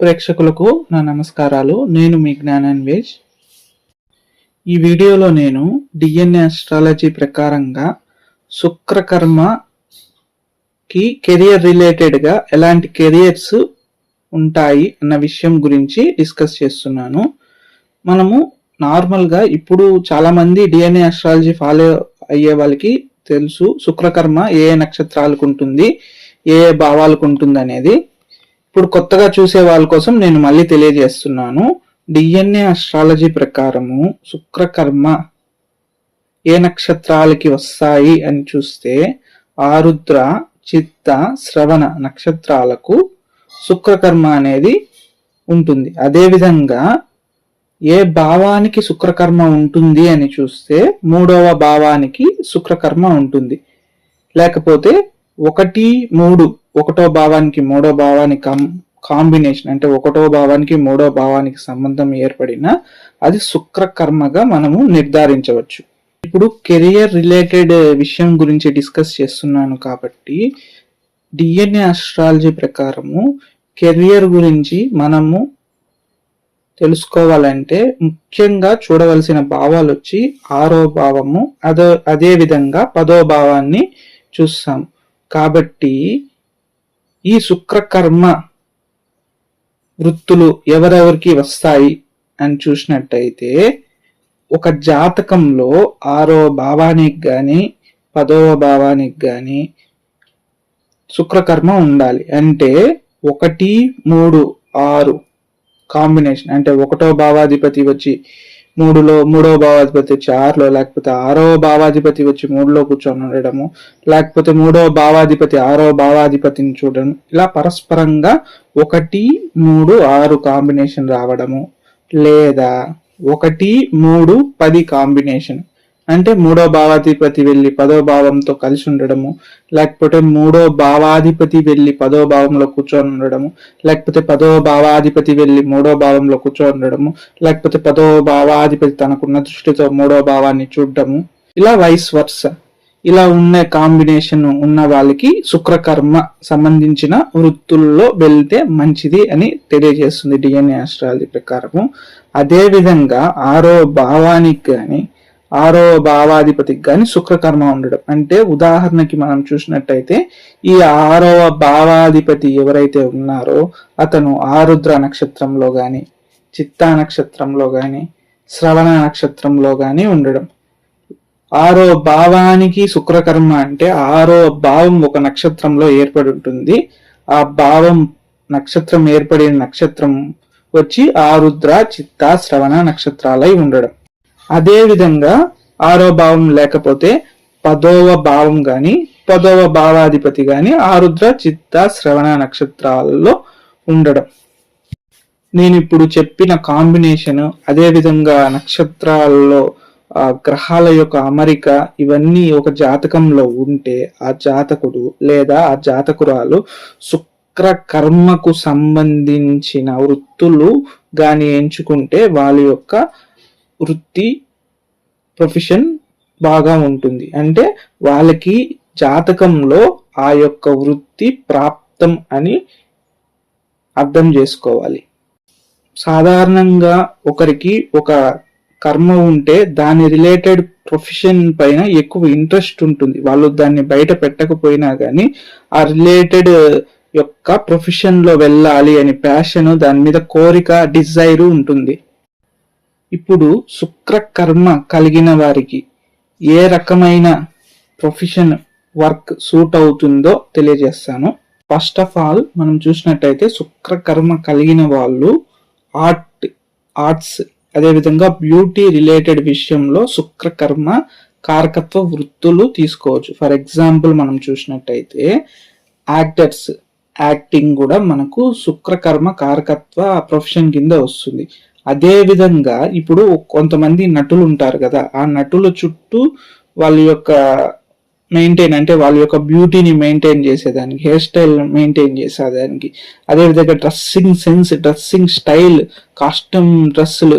ప్రేక్షకులకు నా నమస్కారాలు. నేను మీ జ్ఞానాన్వేష్ ఈ వీడియోలో నేను డిఎన్ఏ అస్ట్రాలజీ ప్రకారంగా శుక్రకర్మకి కెరియర్ రిలేటెడ్గా ఎలాంటి కెరియర్స్ ఉంటాయి అన్న విషయం గురించి డిస్కస్ చేస్తున్నాను. మనము నార్మల్గా ఇప్పుడు చాలామంది డిఎన్ఏ అస్ట్రాలజీ ఫాలో అయ్యే వాళ్ళకి తెలుసు. శుక్రకర్మ ఏ ఏ నక్షత్రాలకు ఉంటుంది ఏ ఏ భావాలకు ఉంటుంది అనేది. ఇప్పుడు కొత్తగా చూసే వాళ్ళ కోసం నేను మళ్ళీ తెలియజేస్తున్నాను. డిఎన్ఏ అస్ట్రాలజీ ప్రకారము శుక్రకర్మ ఏ నక్షత్రాలకి వస్తాయి అని చూస్తే ఆరుద్ర చిత్త శ్రవణ నక్షత్రాలకు శుక్రకర్మ అనేది ఉంటుంది. అదేవిధంగా ఏ భావానికి శుక్రకర్మ ఉంటుంది అని చూస్తే మూడవ భావానికి శుక్రకర్మ ఉంటుంది. లేకపోతే ఒకటి మూడు ఒకటో భావానికి మూడో భావానికి కం- కాంబినేషన్ అంటే ఒకటో భావానికి మూడో భావానికి సంబంధం ఏర్పడిన అది శుక్రకర్మగా మనము నిర్ధారించవచ్చు. ఇప్పుడు కెరియర్ రిలేటెడ్ విషయం గురించి డిస్కస్ చేస్తున్నాను కాబట్టి డిఎన్ఏ అస్ట్రాలజీ ప్రకారము కెరియర్ గురించి మనము తెలుసుకోవాలంటే ముఖ్యంగా చూడవలసిన భావాలు వచ్చి ఆరో భావము అదో అదే విధంగా పదో భావాన్ని చూస్తాం. కాబట్టి ఈ శుక్రకర్మ వృత్తులు ఎవరెవరికి వస్తాయి అని చూసినట్టయితే ఒక జాతకంలో ఆరో భావానికి కానీ పదవ భావానికి కానీ శుక్రకర్మ ఉండాలి. అంటే ఒకటి మూడు ఆరు కాంబినేషన్. అంటే ఒకటో భావాధిపతి వచ్చి మూడులో మూడో భావాధిపతి వచ్చి ఆరులో లేకపోతే ఆరో భావాధిపతి వచ్చి మూడులో కూర్చొని ఉండడము లేకపోతే మూడో భావాధిపతి ఆరో భావాధిపతిని చూడడం ఇలా పరస్పరంగా ఒకటి మూడు ఆరు కాంబినేషన్ రావడము లేదా ఒకటి మూడు పది కాంబినేషన్. అంటే మూడో భావాధిపతి వెళ్ళి పదో భావంతో కలిసి ఉండడము లేకపోతే మూడో భావాధిపతి వెళ్ళి పదో భావంలో కూర్చొని ఉండడము లేకపోతే పదో భావాధిపతి వెళ్ళి మూడో భావంలో కూర్చొని ఉండడము లేకపోతే పదో భావాధిపతి తనకున్న దృష్టితో మూడో భావాన్ని చూడడము. ఇలా వైస్ వర్స ఇలా ఉన్న కాంబినేషన్ ఉన్న వాళ్ళకి శుక్రకర్మ సంబంధించిన వృత్తుల్లో వెళ్తే మంచిది అని తెలియజేస్తుంది డిఎన్ఏ ఆస్ట్రాలజీ ప్రకారము. అదేవిధంగా ఆరో భావానికి కానీ ఆరో భావాధిపతికి కానీ శుక్రకర్మ ఉండడం. అంటే ఉదాహరణకి మనం చూసినట్టయితే ఈ ఆరవ భావాధిపతి ఎవరైతే ఉన్నారో అతను ఆరుద్ర నక్షత్రంలో కానీ చిత్తా నక్షత్రంలో కానీ శ్రవణ నక్షత్రంలో కానీ ఉండడం. ఆరో భావానికి శుక్రకర్మ అంటే ఆరో భావం ఒక నక్షత్రంలో ఏర్పడి ఉంటుంది. ఆ భావం నక్షత్రం ఏర్పడిన నక్షత్రం వచ్చి ఆరుద్ర చిత్త శ్రవణ నక్షత్రాలై ఉండడం. అదేవిధంగా ఆరో భావం లేకపోతే పదోవ భావం గాని పదోవ భావాధిపతి గాని ఆరుద్ర చిత్త శ్రవణ నక్షత్రాలలో ఉండడం. నేను ఇప్పుడు చెప్పిన కాంబినేషన్ అదేవిధంగా నక్షత్రాలలో ఆ గ్రహాల యొక్క అమరిక ఇవన్నీ ఒక జాతకంలో ఉంటే ఆ జాతకుడు లేదా ఆ జాతకురాలు శుక్ర కర్మకు సంబంధించిన వృత్తులు గాని ఎంచుకుంటే వాళ్ళ యొక్క వృత్తి ప్రొఫెషన్ బాగా ఉంటుంది. అంటే వాళ్ళకి జాతకంలో ఆ యొక్క వృత్తి ప్రాప్తం అని అర్థం చేసుకోవాలి. సాధారణంగా ఒకరికి ఒక కర్మ ఉంటే దాని రిలేటెడ్ ప్రొఫెషన్ పైన ఎక్కువ ఇంట్రెస్ట్ ఉంటుంది. వాళ్ళు దాన్ని బయట పెట్టకపోయినా కానీ ఆ రిలేటెడ్ యొక్క ప్రొఫెషన్లో వెళ్ళాలి అని ప్యాషన్ దాని మీద కోరిక డిజైర్ ఉంటుంది. ఇప్పుడు శుక్రకర్మ కలిగిన వారికి ఏ రకమైన ప్రొఫెషన్ వర్క్ సూట్ అవుతుందో తెలియజేస్తాను. ఫస్ట్ ఆఫ్ ఆల్ మనం చూసినట్టయితే శుక్రకర్మ కలిగిన వాళ్ళు ఆర్ట్ ఆర్ట్స్ అదేవిధంగా బ్యూటీ రిలేటెడ్ విషయంలో శుక్రకర్మ కారకత్వ వృత్తులు తీసుకోవచ్చు. ఫర్ ఎగ్జాంపుల్ మనం చూసినట్టయితే యాక్టర్స్ యాక్టింగ్ కూడా మనకు శుక్రకర్మ కారకత్వ ప్రొఫెషన్ కింద వస్తుంది. అదే విధంగా ఇప్పుడు కొంతమంది నటులు ఉంటారు కదా ఆ నటుల చుట్టూ వాళ్ళ యొక్క మెయింటైన్ అంటే వాళ్ళ యొక్క బ్యూటీని మెయింటైన్ చేసేదానికి హెయిర్ స్టైల్ మెయింటైన్ చేసేదానికి. అదే విధంగా dressing sense dressing style costume డ్రెస్సులు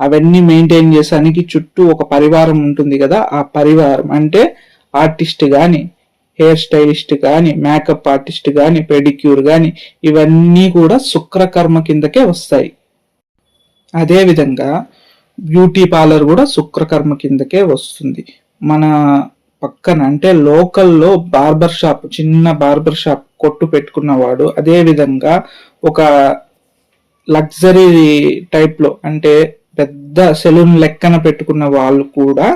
అవన్నీ మెయింటైన్ చేసేదానికి చుట్టూ ఒక పరివారం ఉంటుంది కదా ఆ పరివారం అంటే ఆర్టిస్ట్ కానీ హెయిర్ స్టైలిస్ట్ కానీ మేకప్ ఆర్టిస్ట్ కానీ పెడిక్యూర్ కానీ ఇవన్నీ కూడా శుక్రకర్మ కిందకే వస్తాయి. అదేవిధంగా బ్యూటీ పార్లర్ కూడా శుక్రకర్మ కిందకే వస్తుంది. మన పక్కన అంటే లోకల్లో బార్బర్ షాప్ చిన్న బార్బర్ షాప్ కొట్టు పెట్టుకున్నవాడు అదేవిధంగా ఒక లగ్జరీ టైప్లో అంటే పెద్ద సెలూన్ లెక్కన పెట్టుకున్న వాళ్ళు కూడా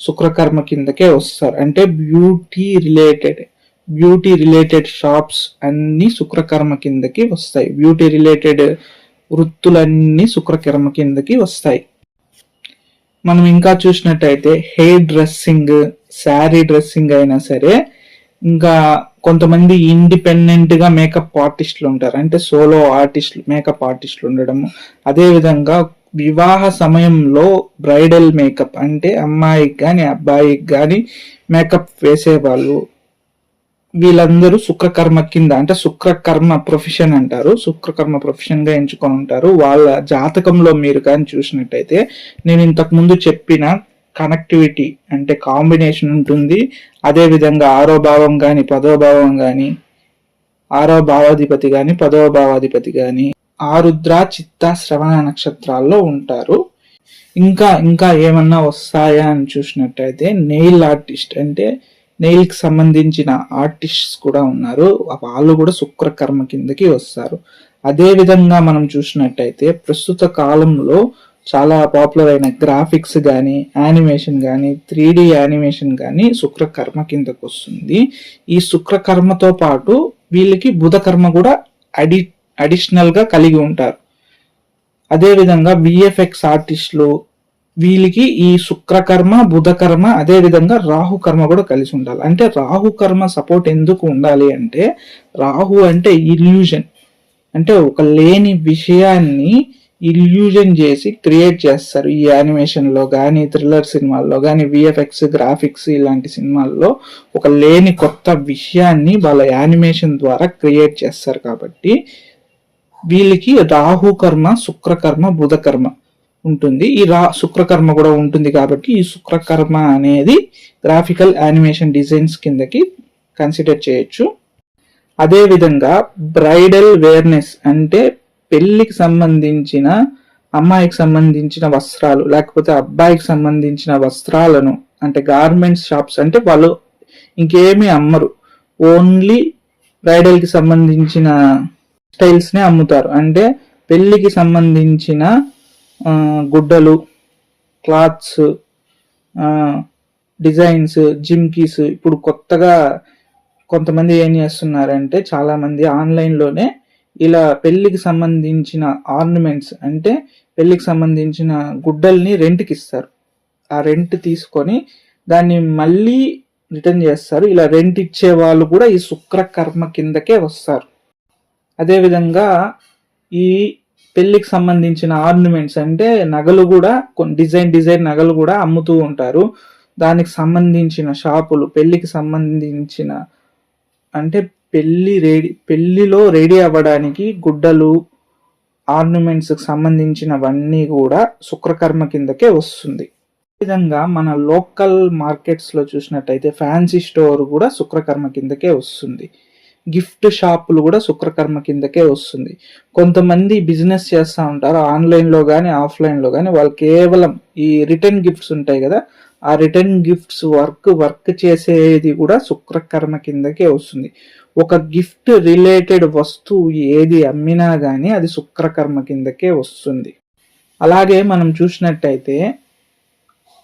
శుక్రకర్మ కిందకే వస్తారు. అంటే beauty related beauty related shops అన్ని శుక్రకర్మ కిందకి వస్తాయి. బ్యూటీ రిలేటెడ్ వృత్తులన్నీ శుక్రకిరణ కిందకి వస్తాయి. మనం ఇంకా చూసినట్టయితే హెయిర్ డ్రెస్సింగ్ శారీ డ్రెస్సింగ్ అయినా సరే ఇంకా కొంతమంది ఇండిపెండెంట్గా మేకప్ ఆర్టిస్టులు ఉంటారు. అంటే సోలో ఆర్టిస్టులు మేకప్ ఆర్టిస్టులు ఉండడము. అదే విధంగా వివాహ సమయంలో బ్రైడల్ మేకప్ అంటే అమ్మాయికి కానీ అబ్బాయికి కానీ మేకప్ వేసేవాళ్ళు వీళ్ళందరూ శుక్రకర్మ కింద అంటే శుక్రకర్మ ప్రొఫెషన్ అంటారు. శుక్రకర్మ ప్రొఫెషన్గా ఎంచుకొని ఉంటారు. వాళ్ళ జాతకంలో మీరు కానీ చూసినట్టయితే నేను ఇంతకు ముందు చెప్పిన కనెక్టివిటీ అంటే కాంబినేషన్ ఉంటుంది. అదే విధంగా ఆరో భావం కానీ పదో భావం కానీ ఆరో భావాధిపతి కానీ పదవ భావాధిపతి కానీ ఆరుద్ర చిత్త శ్రవణ నక్షత్రాల్లో ఉంటారు. ఇంకా ఇంకా ఏమన్నా వస్తాయా అని చూసినట్టయితే నెయిల్ ఆర్టిస్ట్ అంటే నెయిల్కి సంబంధించిన ఆర్టిస్ట్స్ కూడా ఉన్నారు. వాళ్ళు కూడా శుక్రకర్మ కిందకి వస్తారు. అదే విధంగా మనం చూసినట్టయితే ప్రస్తుత కాలంలో చాలా పాపులర్ అయిన గ్రాఫిక్స్ కానీ యానిమేషన్ కానీ త్రీ డి యానిమేషన్ కానీ శుక్రకర్మ కిందకు వస్తుంది. ఈ శుక్రకర్మతో పాటు వీళ్ళకి బుధకర్మ కూడా అడి అడిషనల్గా కలిగి ఉంటారు. అదే విధంగా విఎఫ్ఎక్స్ ఆర్టిస్టులు వీళ్ళకి ఈ శుక్రకర్మ బుధకర్మ అదే విధంగా రాహు కర్మ కూడా కలిసి ఉండాలి. అంటే రాహు కర్మ సపోర్ట్ ఎందుకు ఉండాలి అంటే రాహు అంటే ఇల్యూజన్ అంటే ఒక లేని విషయాన్ని ఇల్యూజన్ చేసి క్రియేట్ చేస్తారు. ఈ యానిమేషన్లో కానీ థ్రిల్లర్ సినిమాల్లో కానీ విఎఫ్ఎక్స్ గ్రాఫిక్స్ ఇలాంటి సినిమాల్లో ఒక లేని కొత్త విషయాన్ని వాళ్ళ యానిమేషన్ ద్వారా క్రియేట్ చేస్తారు కాబట్టి వీళ్ళకి రాహు కర్మ శుక్రకర్మ బుధకర్మ ఉంటుంది. ఈ రా శుక్రకర్మ కూడా ఉంటుంది కాబట్టి ఈ శుక్రకర్మ అనేది గ్రాఫికల్ యానిమేషన్ డిజైన్స్ కిందకి కన్సిడర్ చేయొచ్చు. అదేవిధంగా బ్రైడల్ వేర్నెస్ అంటే పెళ్ళికి సంబంధించిన అమ్మాయికి సంబంధించిన వస్త్రాలు లేకపోతే అబ్బాయికి సంబంధించిన వస్త్రాలను అంటే గార్మెంట్స్ షాప్స్ అంటే వాళ్ళు ఇంకేమీ అమ్మరు. ఓన్లీ బ్రైడల్కి సంబంధించిన స్టైల్స్నే అమ్ముతారు. అంటే పెళ్ళికి సంబంధించిన గుడ్డలు క్లాత్స్ డిజైన్స్ జిమ్కీస్ ఇప్పుడు కొత్తగా కొంతమంది ఏం చేస్తున్నారంటే చాలామంది ఆన్లైన్లోనే ఇలా పెళ్ళికి సంబంధించిన ఆర్నమెంట్స్ అంటే పెళ్ళికి సంబంధించిన గుడ్డల్ని రెంట్కి ఇస్తారు. ఆ రెంట్ తీసుకొని దాన్ని మళ్ళీ రిటర్న్ చేస్తారు. ఇలా రెంట్ ఇచ్చే వాళ్ళు కూడా ఈ శుక్రకర్మ కిందకే వస్తారు. అదేవిధంగా ఈ పెళ్ళికి సంబంధించిన ఆర్నమెంట్స్ అంటే నగలు కూడా కొన్ని డిజైన్ డిజైన్ నగలు కూడా అమ్ముతూ ఉంటారు. దానికి సంబంధించిన షాపులు పెళ్ళికి సంబంధించిన అంటే పెళ్ళి రెడీ పెళ్ళిలో రెడీ అవ్వడానికి గుడ్డలు ఆర్నమెంట్స్కి సంబంధించినవన్నీ కూడా శుక్రకర్మ కిందకే వస్తుంది. ఈ విధంగా మన లోకల్ మార్కెట్స్లో చూసినట్టయితే ఫ్యాన్సీ స్టోర్ కూడా శుక్రకర్మ కిందకే వస్తుంది. గిఫ్ట్ షాపులు కూడా శుక్రకర్మ కిందకే వస్తుంది. కొంతమంది బిజినెస్ చేస్తూ ఉంటారు ఆన్లైన్లో కానీ ఆఫ్లైన్లో కానీ వాళ్ళు కేవలం ఈ రిటర్న్ గిఫ్ట్స్ ఉంటాయి కదా ఆ రిటర్న్ గిఫ్ట్స్ వర్క్ వర్క్ చేసేది కూడా శుక్రకర్మ కిందకే వస్తుంది. ఒక గిఫ్ట్ రిలేటెడ్ వస్తువు ఏది అమ్మినా కానీ అది శుక్రకర్మ కిందకే వస్తుంది. అలాగే మనం చూసినట్టయితే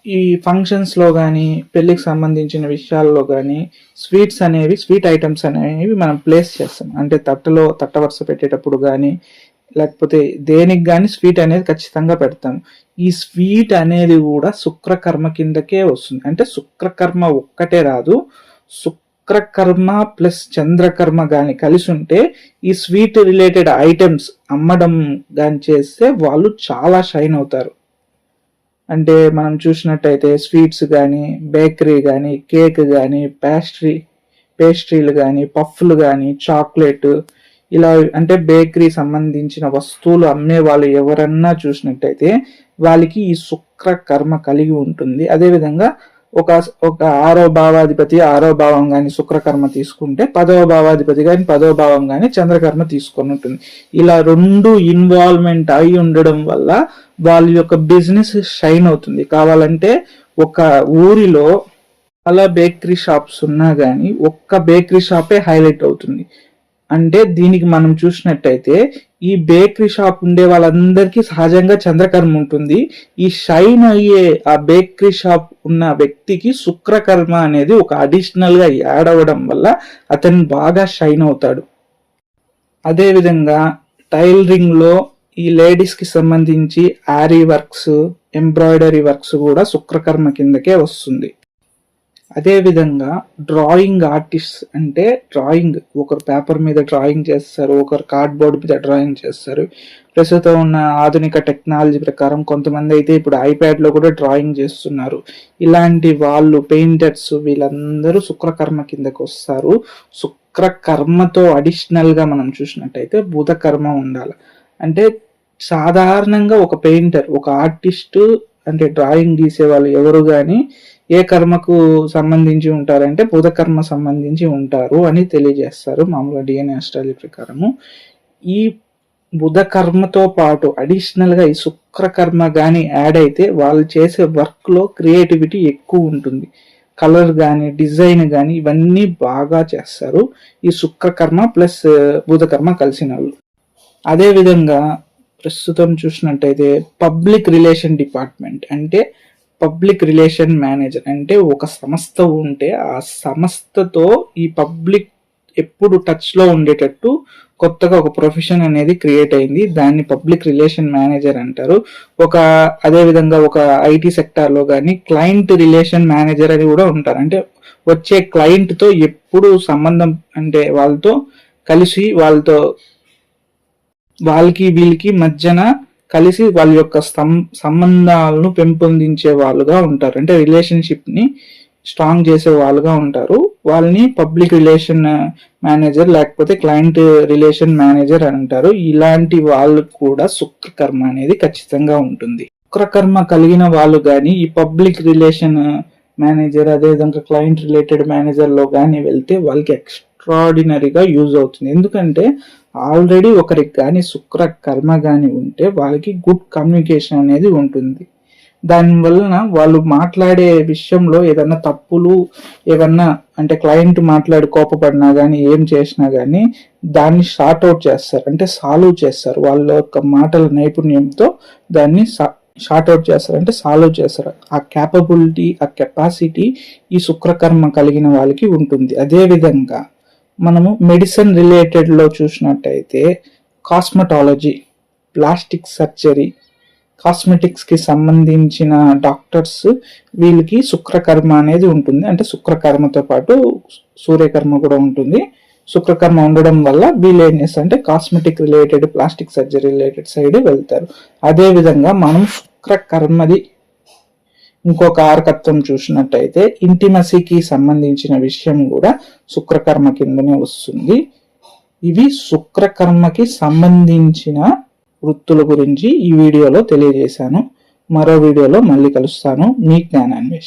ఈ ఫంక్షన్స్లో కానీ పెళ్ళికి సంబంధించిన విషయాల్లో కానీ స్వీట్స్ అనేవి స్వీట్ ఐటమ్స్ అనేవి మనం ప్లేస్ చేస్తాం. అంటే తట్టలో తట్ట వరుస పెట్టేటప్పుడు కానీ లేకపోతే దేనికి కానీ స్వీట్ అనేది ఖచ్చితంగా పెడతాం. ఈ స్వీట్ అనేది కూడా శుక్రకర్మ కిందకే వస్తుంది. అంటే శుక్రకర్మ ఒక్కటే రాదు. శుక్రకర్మ ప్లస్ చంద్రకర్మ కానీ కలిసి ఉంటే ఈ స్వీట్ రిలేటెడ్ ఐటమ్స్ అమ్మడం కానీ చేస్తే వాళ్ళు చాలా షైన్ అవుతారు. అంటే మనం చూసినట్టయితే స్వీట్స్ కానీ బేకరీ కానీ కేక్ కానీ పేస్ట్రీ పేస్ట్రీలు కానీ పఫ్లు కానీ చాక్లెట్ ఇలా అంటే బేకరీ సంబంధించిన వస్తువులు అమ్మే వాళ్ళు ఎవరన్నా చూసినట్టయితే వాళ్ళకి ఈ శుక్ర కర్మ కలిగి ఉంటుంది. అదేవిధంగా ఒక ఒక ఆరో భావాధిపతి ఆరో భావం కానీ శుక్రకర్మ తీసుకుంటే పదవ భావాధిపతి కానీ పదవ భావం కానీ చంద్రకర్మ తీసుకొని ఉంటుంది ఇలా రెండు ఇన్వాల్వ్మెంట్ అయి ఉండడం వల్ల వాళ్ళ యొక్క బిజినెస్ షైన్ అవుతుంది. కావాలంటే ఒక ఊరిలో చాలా బేకరీ షాప్స్ ఉన్నా కానీ ఒక్క బేకరీ షాపే హైలైట్ అవుతుంది. అంటే దీనికి మనం చూసినట్టయితే ఈ బేకరీ షాప్ ఉండే వాళ్ళందరికీ సహజంగా చంద్రకర్మ ఉంటుంది. ఈ షైన్ అయ్యే ఆ బేకరీ షాప్ ఉన్న వ్యక్తికి శుక్రకర్మ అనేది ఒక అడిషనల్గా యాడ్ అవ్వడం వల్ల అతను బాగా షైన్ అవుతాడు. అదేవిధంగా టైలరింగ్లో టైలరింగ్లో ఈ లేడీస్కి సంబంధించి ఆరీ వర్క్స్ ఎంబ్రాయిడరీ వర్క్స్ కూడా శుక్రకర్మ కిందకే వస్తుంది. అదేవిధంగా డ్రాయింగ్ ఆర్టిస్ట్ అంటే డ్రాయింగ్ ఒకరు పేపర్ మీద డ్రాయింగ్ చేస్తారు ఒకరు కార్డ్బోర్డ్ మీద డ్రాయింగ్ చేస్తారు. ప్రస్తుతం ఉన్న ఆధునిక టెక్నాలజీ ప్రకారం కొంతమంది అయితే ఇప్పుడు ఐప్యాడ్లో కూడా డ్రాయింగ్ చేస్తున్నారు. ఇలాంటి వాళ్ళు పెయింటర్స్ వీళ్ళందరూ శుక్రకర్మ కిందకు వస్తారు. శుక్రకర్మతో అడిషనల్గా మనం చూసినట్టయితే బుధకర్మ ఉండాలి. అంటే సాధారణంగా ఒక పెయింటర్ ఒక ఆర్టిస్టు అంటే డ్రాయింగ్ గీసే వాళ్ళు ఎవరు కానీ ఏ కర్మకు సంబంధించి ఉంటారంటే బుధ కర్మ సంబంధించి ఉంటారు అని తెలియజేస్తారు మామూలుగా డిఎన్ఏ అస్ట్రాలజీ ప్రకారము. ఈ బుధ కర్మతో పాటు అడిషనల్గా ఈ శుక్ర కర్మ కానీ యాడ్ అయితే వాళ్ళు చేసే వర్క్లో క్రియేటివిటీ ఎక్కువ ఉంటుంది. కలర్ కానీ డిజైన్ కానీ ఇవన్నీ బాగా చేస్తారు. ఈ శుక్ర కర్మ ప్లస్ బుధకర్మ కలిసిన వాళ్ళు. అదేవిధంగా ప్రస్తుతం చూసినట్టయితే పబ్లిక్ రిలేషన్ డిపార్ట్మెంట్ అంటే పబ్లిక్ రిలేషన్ మేనేజర్ అంటే ఒక సంస్థ ఉంటే ఆ సంస్థతో ఈ పబ్లిక్ ఎప్పుడు టచ్లో ఉండేటట్టు కొత్తగా ఒక ప్రొఫెషన్ అనేది క్రియేట్ అయింది. దాన్ని పబ్లిక్ రిలేషన్ మేనేజర్ అంటారు. ఒక అదే విధంగా ఒక ఐటీ సెక్టార్లో కానీ క్లయింట్ రిలేషన్ మేనేజర్ అని కూడా ఉంటారు. అంటే వచ్చే క్లయింట్తో ఎప్పుడు సంబంధం అంటే వాళ్ళతో కలిసి వాళ్ళతో వాళ్ళకి వీళ్ళకి మధ్యన కలిసి వాళ్ళ యొక్క సంబంధాలను పెంపొందించే వాళ్ళుగా ఉంటారు. అంటే రిలేషన్షిప్ని స్ట్రాంగ్ చేసే వాళ్ళుగా ఉంటారు. వాళ్ళని పబ్లిక్ రిలేషన్ మేనేజర్ లేకపోతే క్లయింట్ రిలేషన్ మేనేజర్ అని అంటారు. ఇలాంటి వాళ్ళు కూడా శుక్రకర్మ అనేది ఖచ్చితంగా ఉంటుంది. శుక్రకర్మ కలిగిన వాళ్ళు కానీ ఈ పబ్లిక్ రిలేషన్ మేనేజర్ అదేవిధంగా క్లయింట్ రిలేటెడ్ మేనేజర్లో కానీ వెళ్తే వాళ్ళకి ఎక్స్ట్రాడినరీగా యూజ్ అవుతుంది. ఎందుకంటే ఆల్రెడీ ఒకరికి కానీ శుక్ర కర్మ కానీ ఉంటే వాళ్ళకి గుడ్ కమ్యూనికేషన్ అనేది ఉంటుంది. దాని వలన వాళ్ళు మాట్లాడే విషయంలో ఏదన్నా తప్పులు ఏదన్నా అంటే క్లయింట్ మాట్లాడి కోపపడినా కానీ ఏం చేసినా కానీ దాన్ని షార్ట్ అవుట్ చేస్తారు. అంటే సాల్వ్ చేస్తారు. వాళ్ళ యొక్క మాటల నైపుణ్యంతో దాన్ని షార్ట్ అవుట్ చేస్తారు. అంటే సాల్వ్ చేస్తారు. ఆ క్యాపబిలిటీ ఆ కెపాసిటీ ఈ శుక్రకర్మ కలిగిన వాళ్ళకి ఉంటుంది. అదేవిధంగా మనము మెడిసిన్ రిలేటెడ్లో చూసినట్టయితే కాస్మెటాలజీ ప్లాస్టిక్ సర్జరీ కాస్మెటిక్స్కి సంబంధించిన డాక్టర్స్ వీళ్ళకి శుక్రకర్మ అనేది ఉంటుంది. అంటే శుక్రకర్మతో పాటు సూర్యకర్మ కూడా ఉంటుంది. శుక్రకర్మ ఉండడం వల్ల వీళ్ళు ఏం చేస్తారు అంటే cosmetic related plastic surgery related side వెళ్తారు. అదేవిధంగా మనం శుక్రకర్మది ఇంకొక ఆరకత్వం చూసినట్టయితే ఇంటిమసీకి సంబంధించిన విషయం కూడా శుక్రకర్మ కిందనే వస్తుంది. ఇవి శుక్రకర్మకి సంబంధించిన వృత్తుల గురించి ఈ వీడియోలో తెలియజేశాను. మరో వీడియోలో మళ్ళీ కలుస్తాను. మీ జ్ఞానాన్వేషణ.